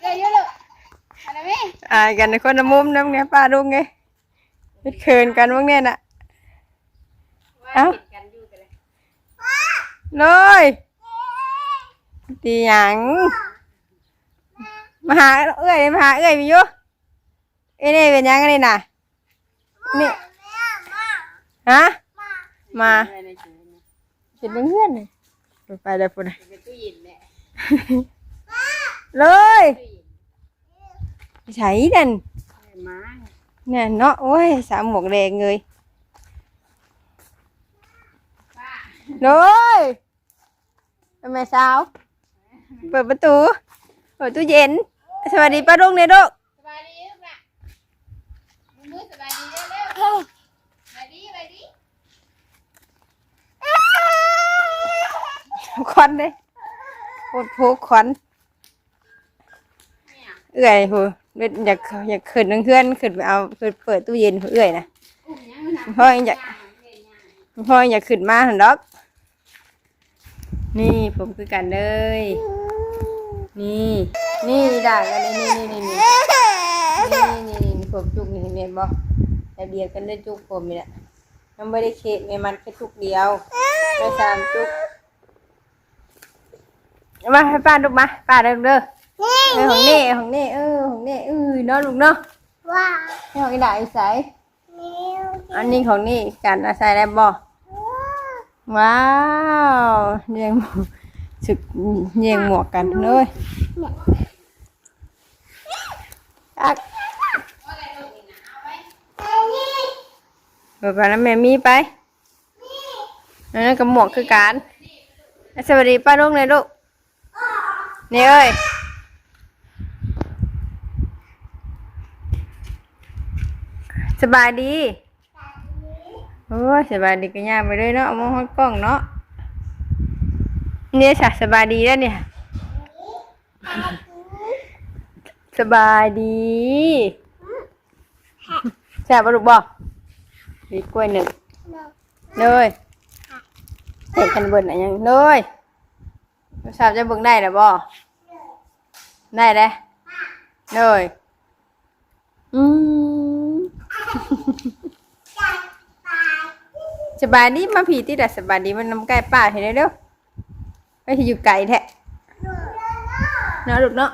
เดี๋ยวเยอะเลยอะไรไหมอายกันในคนละมุมน้ำไงป้าลุงไงเป็นเขินกันบ้างเนี่ยน่ะ เอ้าติดกันอยู่กันเลยเลยตีหยังมาหาเอ้ยมาหาเอ้ยมีอยู่เอ้ยนี่เป็นหยังกันนี่น่ะนี่ฮะมาอะไรในชีวิตนะเห็นเพื่อนเลยไปเลยปุ่นน่ะเป็นตู้เย็นแหละ เลยตู้เย็นใช้นั่นไอ้ม้าเนี่ยเนาะโอ้ยสามหมวกแดงเลยป้าเลยแม่สาวเปิดประตูเปิดตู้เย็น สวัสดีป้าลุงเนี่ยลูกสบายดีลูกน่ะมึงมือสบายดีเร็วเร็วสบายดีสบายดีควันเลยพูดพูควัน เนี่ยเอื่อยพูอยากอยากขึ้นเพื่อนขึ้นไปเอาขึ้นเปิดตู้เย็นเอื่อยนะอุ้มยังมันหนักพ่อยังอยากพ่ออยากขึ้นมาหันดอก นี่ผมคือกันเลย นี่ นี่ด่ากันเลยนี่นี่นี่นี่นี่นี่นี่ผมจุกนี่เห็นบ่แต่เดียวกันได้จุกผมนี่แหละมันไม่ได้เคกไม่มันแค่จุกเดียวไม่สามจุกเอามาให้ป้าลูกมาป้าเด้อเด้อ เออของนี่ของนี่เออของนี่เออเนาะลูกเนาะว้าให้ของอีด่าอีใสนิ้วอันนี้ของนี่กันอาศัยได้บ่ว้าวเยียงหมวกสึกเยียงหมวกกันเลยอักอันนี้เปิดไปแล้วแม่มีไปนั่นกับหมวกคือการสวัสดีป้าลุงเลยลูกนี่เอ้ย สบายดีโอ้ยสบายดีกันย่าไปเลยเนาะเอามองห้องกล้องเนาะเนี่ยจ้ะสบายดีแล้วเนี่ย สบายดีแซ่บปะลูกบอกมีกล้วยหนึ่งเลยเห็นกันเบิ่นอะไรยังเลยทราบจะเบิ่งได้หรือบ่ได้เลยเลยอืม สบายดีมาผีที่แต่สบายดีมันน้ำไก่ป่าเห็นได้เด้อไม่ใช่อยู่ไก่แท้เนาะลูกเนาะ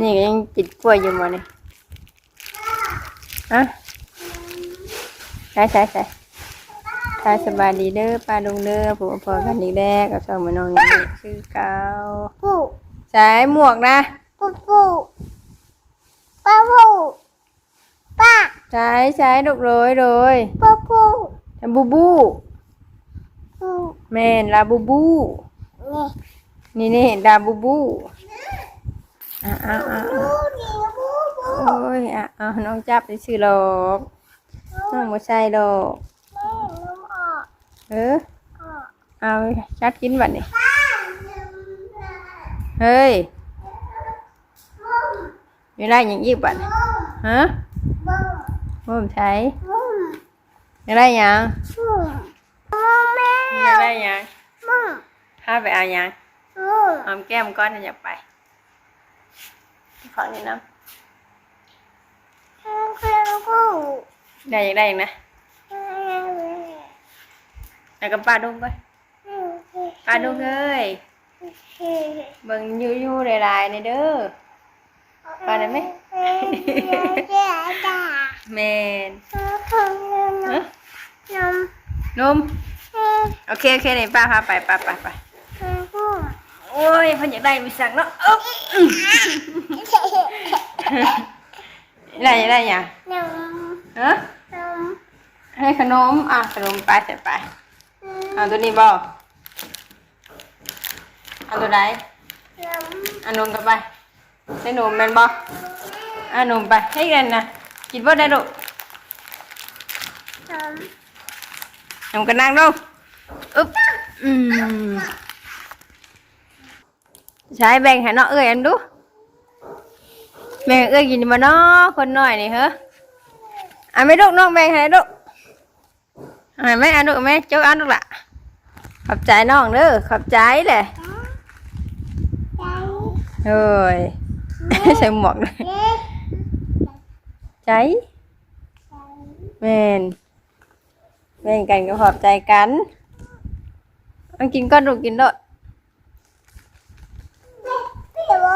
นี่ก็ยังติดกล้วยอยู่มาเนี่ยอะใช่ใช่ใช่ใช่สบายดีเด้อป้าลุงเด้อผมพอกันอีกแรกกับสองมานองนี่ชื่อเกาปูใส่หมวกนะปูปู ป้าปูป้าใช้ใช้ลูกโรยโรยปูปูบูบูปูแม่นลาบูบู นี่นี่นี่ดาบูบูอะอะอะปูอะนี่ปูปูโอ้ยอะเอาน้องจับไปซื้อหรอกน้องบ่ใช่หรอกแม่น้ำออกเออออกเอาจัดกินบัดนี้ป้าน้ำลาย เฮ้ย มีอะไรอย่างอีกบัดนี้ฮะบุ้มบ่ผมใช้บุ้มมีอะไรหยังบุ้มบุ้มแม่มีอะไรหยังบุ้มพาไปเอาหยังบุ้มหอมแก้มก้อนอยากไปขอนี่น้เครื่องปูำได้อยากได้อีกนะแล้วก็ป้าดุ้งไปป้าดุ้งเอ้ยเบิ่งยูยูหลายๆในเด้อ ป้าได้ไหมแมนฮะนมโอเคโอเคนี่ป้าพาไปป้าไปไปโอ้ยเพันอยากได้มีสั่งเนาะอึ๊บได้อยากได้หยังฮะให้ขนมอะขนมไปเสร็จไปเอาตัวนี้บ่เอาตัวไหนเอานมกันไป ให้นมแม่นบ่เอานมไปให้กันนะกินบ่ได้ลูกนมกันนั่งลงอึ๊บอืมใช้แบ่งให้เนาะเอ้ยอันดู แบ่งให้เอ้ยกินบ่เนาะคนน้อยนี่เหรออะไม่ลูกน้องแบ่งให้ลูกอะแม่อันลูกแม่เจ้าอันลูกล่ะขอบใจน้องเด้อขอบใจแหละ Mm. เอ้ย ใส่หมวกเลยเด็กใจแม่นแม่นกันก็ขอบใจกันเอากินก็ดูกกินด้วยเปรี้ยว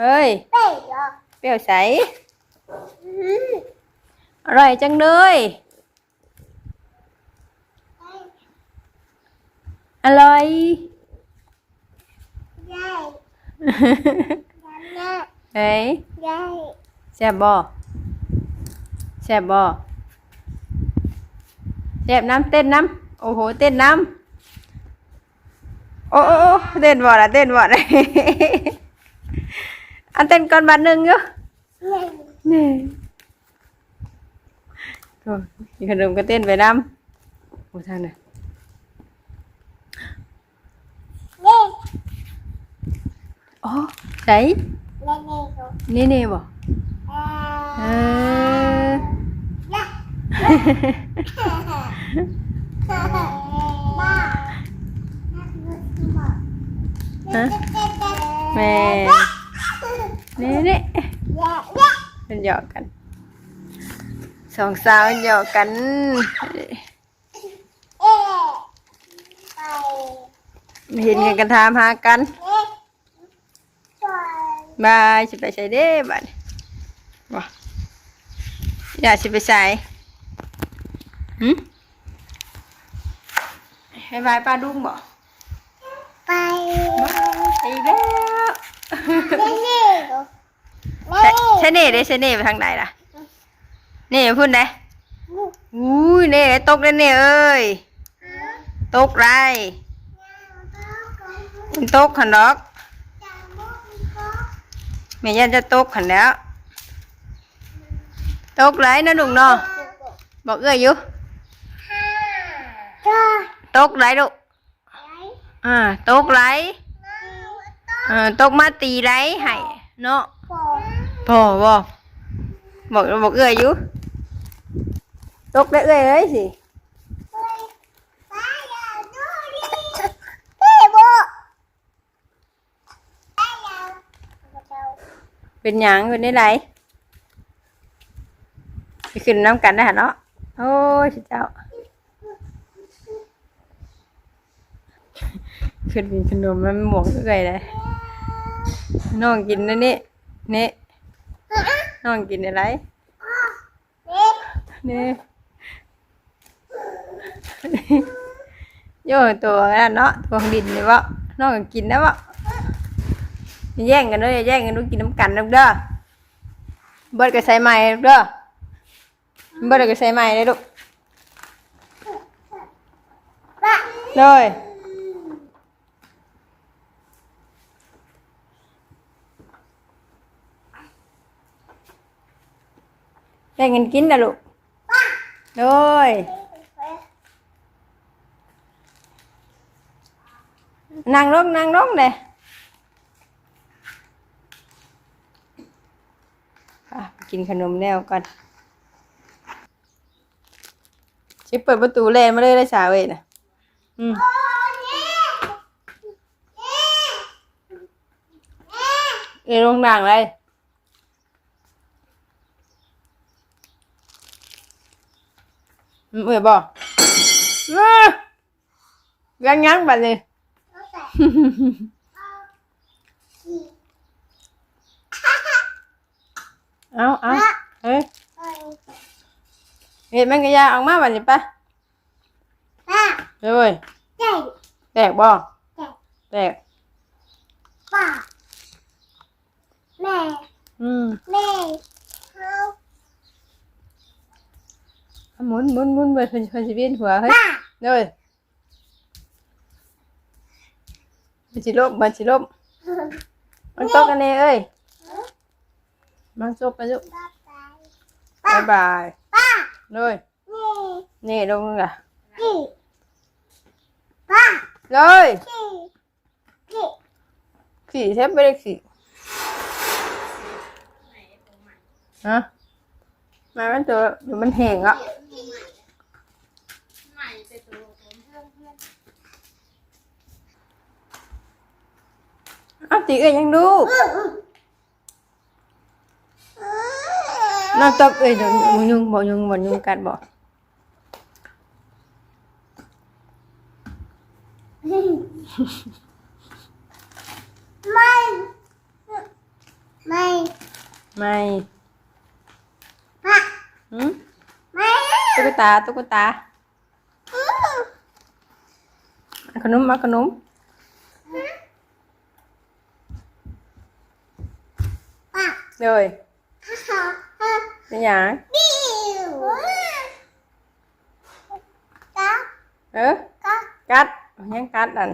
เฮ้ย เปรี้ยวเปรี้ยวใสอืมอร่อยจังเลย อร่อยยา ยยายเฮ้ยยายแซ่บบ่แซ่บบ่แซ่บน้ำเต้นน้ำโอ้โหเต้นน้ำโอ้โอ้โอ้ เต้นบ่ล่ะเต้นบ่ล่ะอันเต้นก่อนบัดหนึ่งอยู่ยายนี่โอ้ยขนมก็เต้นไปน้ำโอ้ทางน่ะเด็กอ๋อใส่เด็กเด็กนี่นี่บ่เอ่เอออยะบ้าฮะแม่นี่นี่ยะยะมันหยอกกันสองสาวหยอกกันเอ๊ะไปเห็นกันกันถามหากันเอ๊ะจอย บายสิไปใส่เด้บัดบ่อยากสิไปใส่หึให้บายป้าดุ้งบ่ไปไปแล้วเล่นเล่นใช่ใช่เน่เด้ใช่เน่ไปทางไหนล่ะเน่พูดได้อุ้ยเน่ตกได้เน่เอ้ยตกไรมันตกขันดอก แม่ยันจะตกขันแล้ว ตกไรนะลุงเนาะบอกเอ้ยอยู่จ้าตกไรลูกอ่าตกไรอ่าตกมาตีไรให้เนาะปอบ่บ่บอกบอกเอ้ยอยู่ตกได้เอ้ยเอ้ยสิ ป้าอย่าดูดิเฮ้โบป้าอย่า เป็นหยังเป็นได้ไรไปขึ้นน้ำกันได้หะเนาะโอ้ยสิเจ้า ขึ้นเป็นขนมมันหมวกเอ้ยเลยน้องกินนะนี่นี่น้องกินอะไรนี่โย่ตัวนั่นเนาะตัวของดินนี่วะน้องกินนะวะ แย่งกันเด้ออย่าแย่งกันดูกินน้ำกันเด้อเด้อเบิดก็ใส่ใหม่เด้อเบิดก็ใส่ใหม่เลยลูกป้าเลยแย่งกันกินนะลูกเลยนั่งลงนั่งลงเลยอะไป กินขนมแล้วก่อนชิปเปิดประตูเลยมาเลยได้สาวเว้ยนะอืมเอลงด่างเลยอืมเอ้ยบอกยังยังบัดเลย เอาเอาเฮ้ยเห็ดแมงกะยาออกมาบัดนี้ปะป้าเดี๋ยวเว้ยเด็กแตกบ่เด็กแตกป้าแม่อืมแม่เขาเอาหมุนหมุนหมุนไปเพิ่นเพิ่นสิเวียนหัวเฮ้ยป้าเดี๋ยวเว้ยมันสิลบมันสิลบมันตกกันเองเอ้ย มันจบไปจุบป้าบายบายป้าเลยนี่นี่ลงอะนี่ป้าเลยนี่นี่ขี่เทปไปเลยขี่ฮะมามันตัวเดี๋ยวมันแห้งอะใหม่ไปตัวผมเพื่อนเพื่อนอ้าวตีเอ้ยยังดู อืออือ น้องตบเอ้ยเดี๋ยวบ่ยุงบ่ยุงบ่ยุงกัดบ่ไม่ไม่ไม่ปะหึไม่ตุ๊กตาตุ๊กตาเอาขนมมาขนมปะเลยฮ่าฮ่า ฮ่าเป็นหยังดิวกะเออกะกัดเอายังกัดอัน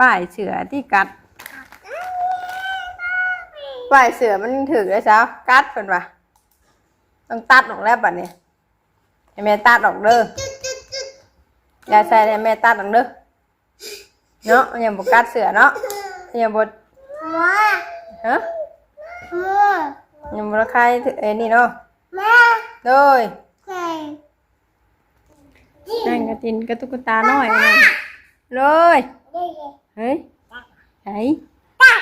ป้ายเสือที่กัดป้ายเสือมันถือได้ซะกัดเพิ่นว่าต้องตัดออกแล้วบัดนี้ให้แม่ตัดออกเด้อจุดจุดจุดยายใส่ให้แม่ตัดออกเด้อเนาะอย่าบ่กัดเสือเนาะอย่าบ่หัวฮะหัวอ ย่าบ่ระคายเอ้ยนี่เนาะแม่เลยไก่นั่งกระตินกระตุกกระตาน้อยนั่นเลยเด็กเฮ้ยไหนตา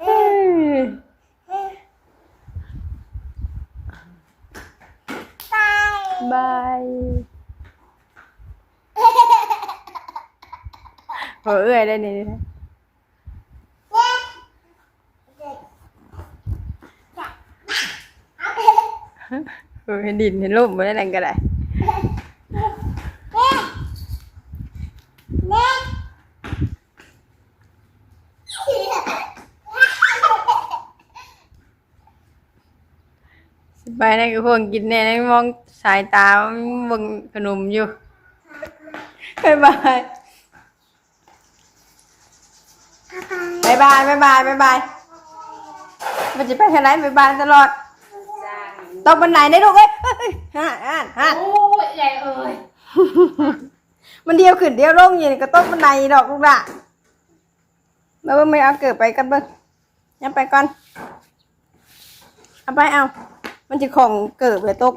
เอ้ย ตาย บาย โอ้เอ้ยได้นี่นะเออเห็นดินเห็นลมบ่ได้นั่นก็ได้สบายนั่นก็พวกกินแน่นั่งมองสายตาเบิ่งขนมอยู่บ๊ายบาย บ๊ายบายบ๊ายบายบ๊ายบายมันจะไปทางไหนบ๊ายบายตลอดตกบันไดได้ลูกเอ้ยเอ้ยเอ้ยฮ่าฮ่าฮ่าโอ้ยใหญ่เอ้ยมันเดียวขึ้นเดียวลงอยู่นี่ก็ตกบันไดดอกลูกละแล้วไม่เอาเกิดไปกันเบิ่งยังไปก่อนเอาไปเอา มันจะของเกิดเลยตก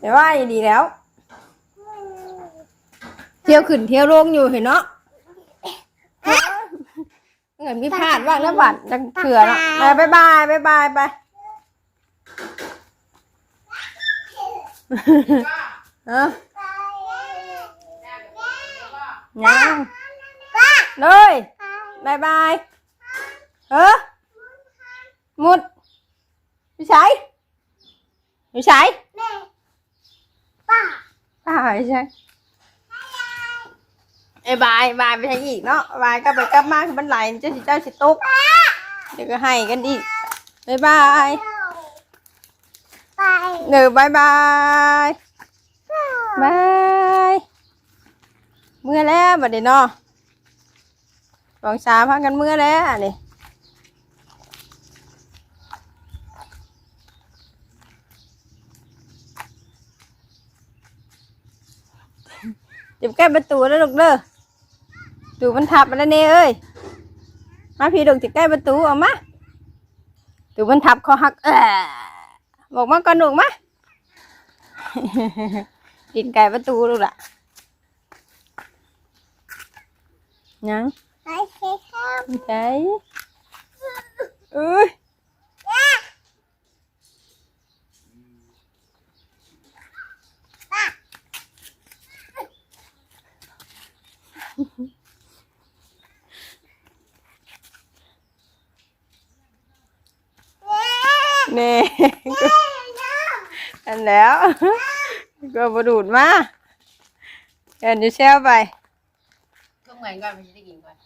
เดี๋ยวว่าอย่างดีแล้ว เที่ยวขึ้นเที่ยวลงอยู่เห็นเนาะเงินมีพลาดว่างแล้วบัดจังเถื่อเนาะไปบายบายบายบายไปเออยังเลยบายบายเออมุดพี่ชายพี่ชายแม่ป้าป้าพี่ชาย ไอ้บายบายไปทางอีกเนาะบายก็ไปกลับมาคือมันไหลเจ้าสิเจ้าสิตุกเดี๋ยวก็ให้กันอีกบายบายเดี๋ยวบายบายบายเมื่อแล้วบัดนี้เนาะบองสาพักกันเมื่อแล้วนี่เจ็บแก้ประตูแล้วลูกเด้อ ประตูมันทับมาแล้วเนี่ยเอ้ยมาพี่ลูกจะใกล้ประตูเอามาประตูมันทับคอหักเออบอกมาก่อนลูกมาดินไก่ประตูลูกล่ะยังไปเช็คครับไม่ใช่เอ้ยเน่ อันแล้ว ก็บดูดมาเอ็นจะเชลไปทุกเหมือนก่อนมันจะได้กินก่อน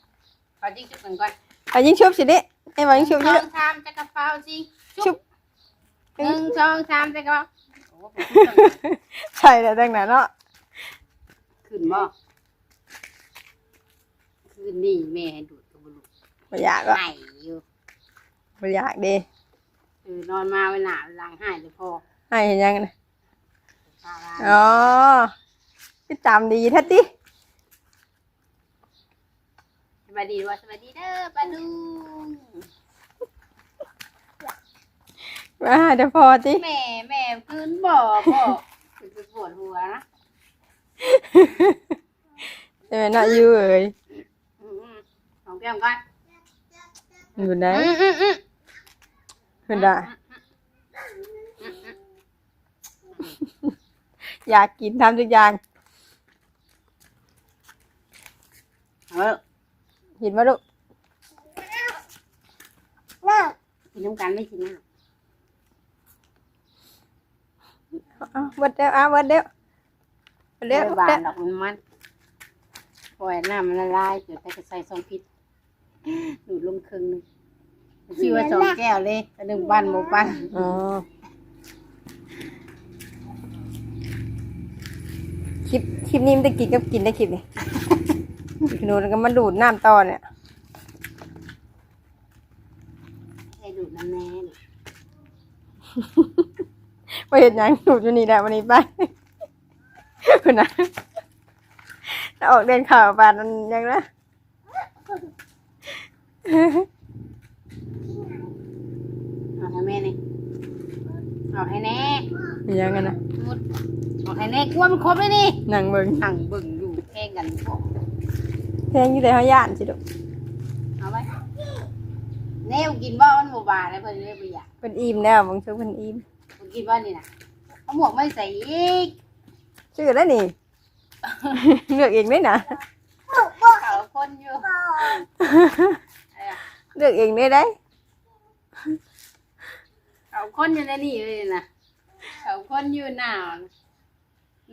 ขอจิ้งจุกหนึ่งก่อนเอายิงชุบสิเด้ไอ้บอกยิงชุบสเยออะงสามจะกระเป๋าจริงชุบหนึ่งสองสามจะกระเป๋าโอ้โหใช่แล้วตั้งนานเนาะขึ้นบ่ขึ้นนี่แม่ดูดกระบุลุไม่อยากก็ไห้อยู่ไม่อยากดีเออนอนมาเวลาเวลาให้เลยพ่อ ให้เห็นยังนะตาลาอ๋อพี่จำดีแท้ติสวัสดีว่าสวัสดีเด้อป้าลุงมาเดี๋ยวพอติแม่แม่ขึ้นบ่บ่คือปวดหัวนะเดี๋ช่ไหมเนาะอยู่เอ้ยอืมๆของแก้มก่อนอยู่ไหนอืมอืมอืมขึ้นได้ อยากกินทำทุกอย่างเออเห็นมาลูกน้ากินน้ำกันไม่กินน้เอาเบิดเดียวเอาเบิดเดียวเบิดำเดียวบานดอกมันมันปล่อยน้ำมันละลายเดี๋ยวไปจะใส่ซองพิษดูดลงครึ่งหนึงชื่อว่าสองแก้วเลยแต่หนึ่งปั้นโมปั้นอ๋อ คลิปคลิปนี้มันจะกินกับกินได้คลิปนี่ขนูแล้วก็มาดูดน้ำต่อเนี่ยให้ดูดน้ำแน่นี่ไปเห็นหยังดูดอยู่นี่แหละวันนี้ไปคุณนะแล้วออกเดินข่าวปานนั้นยังนะเอาให้แม่นี่เอาให้แน่ยังกันนะมุด เอาให้แน่กลัวมันครบเลยนี่นั่งเบิ่งนั่งเบิ่งอยู่แข่งกันพวกแทงอยู่แต่เขาย่านสิลูกเอาไว้แน่กินบ่มันโมบาเลยเพิ่นเลยบ่อยากเป็นอิ่มแล้วบางช่วงเป็นอิ่มเพิ่นกินบ่นี่น่ะเอาหมวกไม่ใส่อีกชื่อแล้วนี่ เลือกเองได้นะเขาคนอยู่พ่ออะไรอะเลือกเองได้ได้เขาคนอยู่ในนี่เลยนะเขาคนอยู่หนาวน่ะ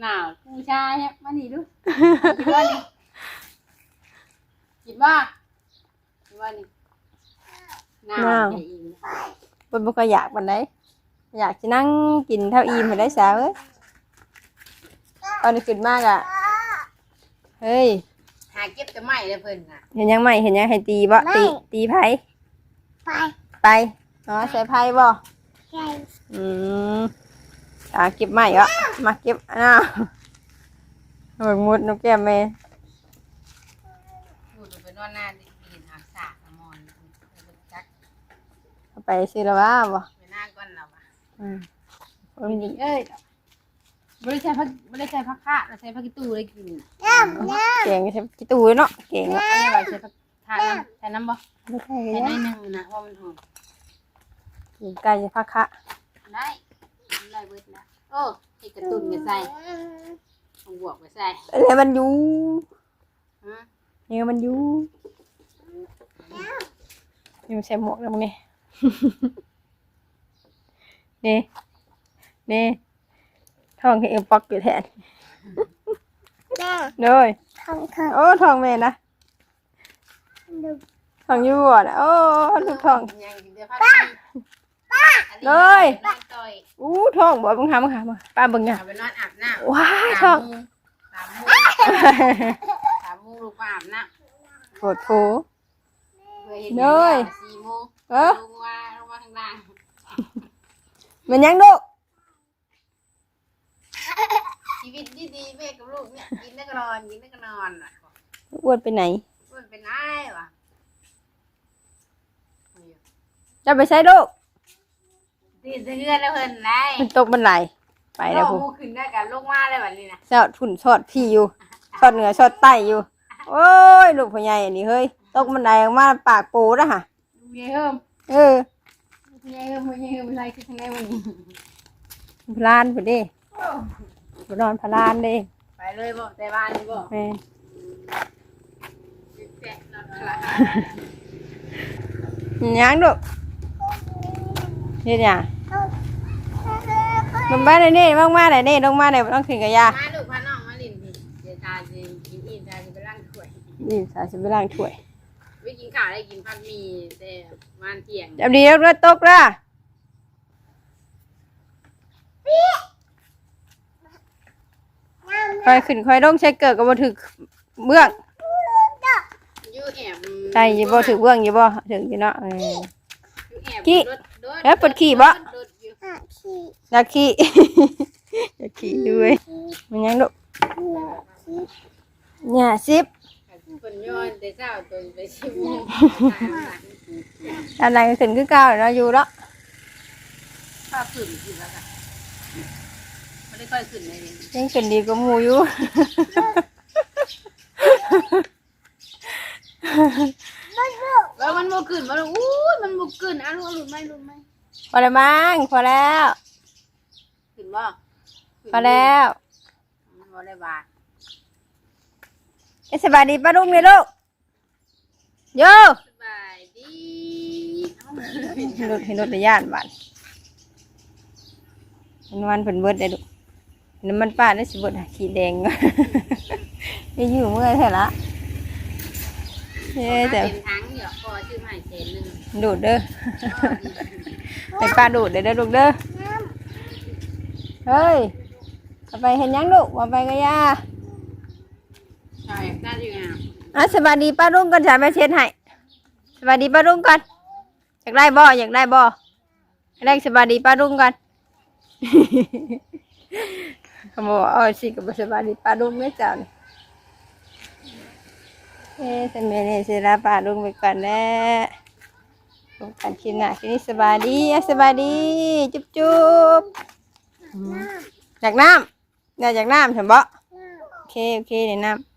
หนาวผู้ชายเนี่ยมานี่ดูกินบ่นี่กินบ่กินบ่นี่หนาวใหญ่อีกเป็นบุกอยากวันไหนอยากจะนั่งกินเท่าอิ่มเห็นได้สาวเอ้ยตอนนี้ขึ้นมากอะเฮ้ย หาเก็บจะไหม้เลยเพิ่นน่ะเห็นยังไม่เห็นยังให้ตีบ่ตีตีไพ่ไปไปอ๋อใส่ไพ่บ่ใช่อืม อ่าเก็บใหม่ก็มาเก็บอ้าวเบิกมุดนกแก้มแม่ดูดูไปนอนหน้าดินหาสากมอนจักเอาไปซื้อแล้วว่าบ่ไปหน้าก้อนเราอะอืมนี่เอ้ยไม่ได้ใช้พักไม่ได้ใช้พักคะเราใช้พักกิตูเลยกินน้ำน้เก่งใช่กี่ตู้เนาะเก่งอะอันนี้ไว้ใช้พักทานน้ำใช้น้ำบ่ไม่ใช่ใช้เลได้ยหนึ่งนะว่ามันหอมกินไก่จะพักคะได้ได้ เบิดแล้วโอ้ให้กระตุ้นไปใส่เอาบวกไปใส่แล้วมันอยู่ฮะนี่มันอยู่นี่มันใส่หมวกแล้วมึงนี่นี่นี่ท้องให้เอ็มปอกอยู่แทนำน้าเลยทองเถอะโอ้ท้องแม่นะดูท้องอยู่บ่นะโอ้ลูกท้องยังกิน เดี๋ยวพักป้าเลยต่อยอู้ท้องบ่มึงหามึงหามาป้าเบิ่งอะเอาไปนอนอาบน้ำว้าสาท้อมงโมงสามโมงสามโมงลูกป้าอาบน้ำโหดโถเพื่อเห็นเลยสี่โมงเออลงมาลงมาข้างล่างมันยังลูกชีวิตดีๆแม่กับลูกเนี่ยกินแล้วก็นอนกินแล้วก็นอนอะอ้วนไปไหนมันเป็นไงวะจะไปใช้ลูก ตีเสื้อแล้วเพิ่นไงมันตกบันไดไปแล้วโลพูกมูขึ้นได้กันลงมาเลยแบบนี้นะสอดฝุ่นสอดพี่อยู่สอดเหนือสอดใต้อยู่ โอ้ยลูกพ่อใหญ่อันนี้เฮ้ยตกบันไดออกมาปากปูนะฮะดูยายเฮิมเออยายเฮิมยายเฮิมอะไรคือทางไหนมันพลานไปดิไปนอนพลานเด้ไปเลยบ่แต่บ้านนี่บ่แม่แกะนอนคละยังลู กเฮ็ดหยังลงมาได้นี่ลงมาได้นี่ลงมาได้บ่ต้องขึ้นกับยามาลูกพาน้องมาลินพี่เดี๋ยวตาจะกินอิ่มตาจะไปล้างถ้วยนี่สาสิไปล้างถ้วยไม่กินข้าวได้กินผัดหมี่แต่วันเที่ยงจับดีแล้วรถตกละค่อยขึ้นค่อยลงใช้เกิดก็บ่ถึกเบื้องอยู่แอบใช่อยู่บ่ถึกเบื้องอยู่บ่ถึกอยู่เนาะ เอออยู่แอบขี้รถรถแล้วปวดขี้บ่รถอยู่อะขี้อยากขี้อยากขี้ด้วยมันยังลูกขี้เนี่ยสิบคนย้อนแต่เช้าจนไปชิมอะไรก็ขึ้นคือเก่าเนาะอยู่แล้วภาพขึ้นขึ้นแล้วค่ะไม่ได้ค่อยขึ้นเลยนี่ยังขึ้นดีกว่าหมู่อยู่ เออมันบ่ขึ้นบ่ลูกอู้ยมันบ่ขึ้นอะลูกลูกไหม่ลูกไหม่พอแล้วมั้งพอแล้วขึ้นบ่ขึ้นพอแล้วมันบ่ได้บาทเอ้ยสบายดีป้าลุงเลยลูกโยสบายดีเอ้าเห็นรถเห็นรถในย่านบ้านมันวันเพิ่นเบิดได้ลูกน้ำมันป้าได้สิเบิดหาขีดแดง ได้อยู่เมื่อยแท้ละเฮ้แต่ เป็นทั้งเดี๋ยวพอชื่อ ใหม่เซนหนึงดูดเด้อให้ป้าดูดเด้อเด้อลูกเด้อเฮ้ยเอาไปเห็นยังลูกว่าไปก็ย่าใช่ได้อยู่ไงอะสวัสดีป้าลุงก่อนจ้ะแม่เช็ดให้สวัสดีป้าลุงก่อนอยากได้บ่อยากได้บ่อยากได้สวัสดีป้าลุงก่อนเขาบอกว่าเอาสิกับสวัสดีป้าลุงไม่จ้าเนี่ยเอ๊ะสมัยนี้สิลาป้าลุงไปก่อนแน่พ บกันคลิปหน้าคลิปนี้สบายดีอะสบายดี จุ๊บจุ๊บอยากน้ำอยากอยากน้ำเห็นบ่โอเคโอเคเดี๋ยวน้ำ